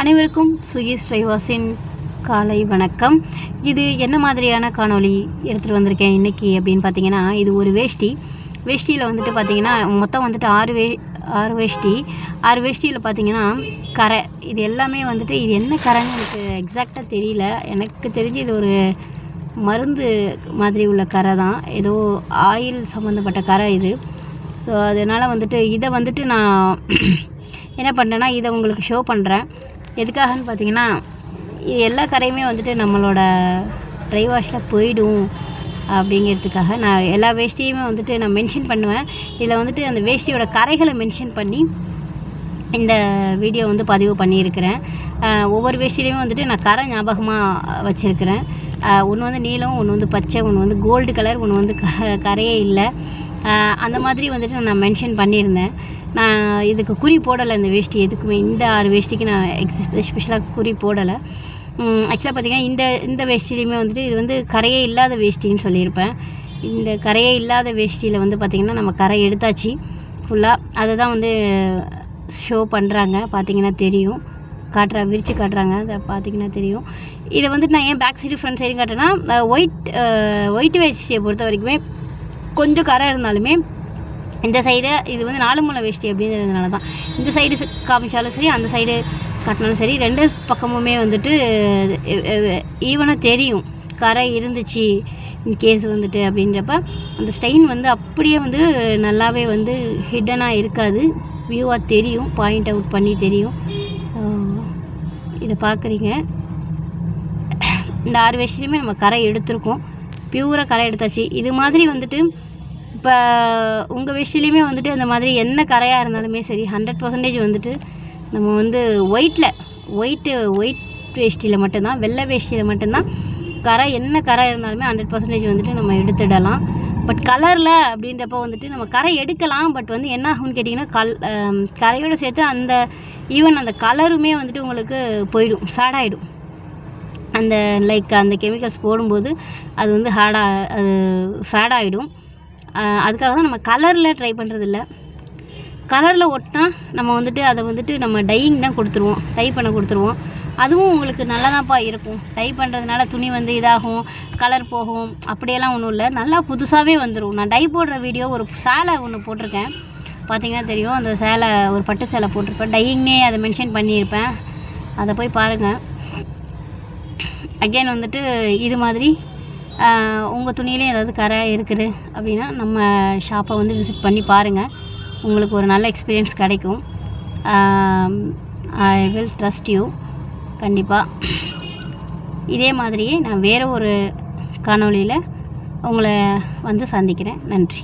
அனைவருக்கும் சுகி ஸ்ரைவாஸின் காலை வணக்கம். இது என்ன மாதிரியான காணொளி எடுத்துகிட்டு வந்திருக்கேன் இன்றைக்கி அப்படின்னு பார்த்தீங்கன்னா இது ஒரு வேஷ்டி. வேஷ்டியில் வந்துட்டு பார்த்தீங்கன்னா மொத்தம் வந்துட்டு ஆறு வே ஆறு வேஷ்டி. ஆறு வேஷ்டியில் பார்த்தீங்கன்னா கரை. இது எல்லாமே வந்துட்டு இது என்ன கரைன்னு எனக்கு எக்ஸாக்டாக தெரியல. எனக்கு தெரிஞ்சு இது ஒரு மருந்து மாதிரி உள்ள கரை தான். ஏதோ ஆயில் சம்மந்தப்பட்ட கரை இது. ஸோ அதனால் வந்துட்டு இதை வந்துட்டு நான் என்ன பண்ணுறேன்னா இதை உங்களுக்கு ஷோ பண்ணுறேன் எதுக்காகன்னு பார்த்தீங்கன்னா எல்லா கரையுமே வந்துட்டு நம்மளோட ட்ரை வாஷில் போயிடும் அப்படிங்கிறதுக்காக நான் எல்லா வேஷ்டியுமே வந்துட்டு நான் மென்ஷன் பண்ணுவேன். இதில் வந்துட்டு அந்த வேஷ்டியோட கரைகளை மென்ஷன் பண்ணி இந்த வீடியோ வந்து பதிவு பண்ணியிருக்கிறேன். ஒவ்வொரு வேஷ்டியிலையுமே வந்துட்டு நான் கரை ஞாபகமாக வச்சுருக்கிறேன். ஒன்று வந்து நீலம் ஒன்று வந்து பச்சை ஒன்று வந்து கோல்டு கலர் ஒன்று வந்து க கரையே இல்லை. அந்த மாதிரி வந்துட்டு நான் மென்ஷன் பண்ணியிருந்தேன். நான் இதுக்கு குறி போடலை இந்த வேஷ்டி எதுக்குமே. இந்த ஆறு வேஷ்டிக்கு நான் எக்ஸ் எஸ்பெஷலாக குறி போடலை. ஆக்சுவலாக பார்த்தீங்கன்னா இந்த இந்த வேஷ்டிலையுமே வந்துட்டு இது வந்து கரையே இல்லாத வேஷ்டின்னு சொல்லியிருப்பேன். இந்த கரையே இல்லாத வேஷ்டியில் வந்து பார்த்திங்கன்னா நம்ம கரை எடுத்தாச்சு. ஃபுல்லாக அதை தான் வந்து ஷோ பண்ணுறாங்க பார்த்தீங்கன்னா தெரியும். காட்டுறா விரித்து காட்டுறாங்க. அதை பார்த்திங்கன்னா தெரியும். இதை வந்துட்டு நான் ஏன் பேக் சைடு ஃப்ரண்ட் சைடு காட்டுறேன்னா ஒயிட் ஒயிட் வேஷ்டியை பொறுத்த வரைக்குமே கொஞ்சம் கரை இருந்தாலுமே இந்த சைடு இது வந்து நாலு மூலை வேஷ்டி அப்படிங்கிறதுனால தான் இந்த சைடு காமிச்சாலும் சரி அந்த சைடு காட்டினாலும் சரி ரெண்டு பக்கமுமே வந்துட்டு ஈவனாக தெரியும். கரை இருந்துச்சு கேஸ் வந்துட்டு அப்படின்றப்ப அந்த ஸ்டெயின் வந்து அப்படியே வந்து நல்லாவே வந்து ஹிட்டனாக இருக்காது. வியூவாக தெரியும் பாயிண்ட் அவுட் பண்ணி தெரியும். இதை பார்க்குறீங்க இந்த ஆறு வேஷ்டிலையுமே நம்ம கரை எடுத்திருக்கோம். பியூராக கரை எடுத்தாச்சு. இது மாதிரி வந்துட்டு இப்போ உங்கள் வேஷ்டிலையுமே வந்துட்டு அந்த மாதிரி என்ன கரையாக இருந்தாலுமே சரி ஹண்ட்ரட் பர்சன்டேஜ் வந்துட்டு நம்ம வந்து ஒயிட்டில் ஒயிட்டு ஒயிட் வேஷ்டியில் மட்டும்தான் வெள்ளை வேஷ்டியில் மட்டும்தான் கரை என்ன கரை இருந்தாலுமே ஹண்ட்ரட் பர்சன்டேஜ் வந்துட்டு நம்ம எடுத்துடலாம். பட் கலரில் அப்படின்றப்ப வந்துட்டு நம்ம கரை எடுக்கலாம் பட் வந்து என்ன ஆகும்னு கேட்டிங்கன்னா கல் கரையோடு சேர்த்து அந்த ஈவன் அந்த கலருமே வந்துட்டு உங்களுக்கு போயிடும் ஃபேடாகிடும் அந்த லைக் அந்த கெமிக்கல்ஸ் போடும்போது அது வந்து ஹேடாக அது ஃபேடாகிடும் அதுக்காக தான் நம்ம கலரில் ட்ரை பண்ணுறதில்ல கலரில் ஒட்டினா நம்ம வந்துட்டு அதை வந்துட்டு நம்ம டையிங் தான் கொடுத்துருவோம். டை பண்ண கொடுத்துருவோம். அதுவும் உங்களுக்கு நல்லதாப்பா இருக்கும். டை பண்ணுறதுனால துணி வந்து இதாகும் கலர் போகும் அப்படியெல்லாம் ஒன்றும் இல்லை. நல்லா புதுசாகவே வந்துடும் நான் டை போடுற வீடியோ ஒரு சேலை ஒன்று போட்டிருக்கேன். பார்த்தீங்கன்னா தெரியும். அந்த சேலை ஒரு பட்டு சேலை போட்டிருப்பேன். டையிங்னே அதை மென்ஷன் பண்ணியிருப்பேன். அதை போய் பாருங்கள் அகைன் வந்துட்டு இது மாதிரி உங்கள் துணியிலே ஏதாவது கரை இருக்குது அப்படின்னா நம்ம ஷாப்பை வந்து விசிட் பண்ணி பாருங்கள் உங்களுக்கு ஒரு நல்ல எக்ஸ்பீரியன்ஸ் கிடைக்கும். ஐ வில் ட்ரஸ்ட் யூ கண்டிப்பாக இதே மாதிரியே நான் வேறு ஒரு காணொளியில் உங்களை வந்து சந்திக்கிறேன். நன்றி.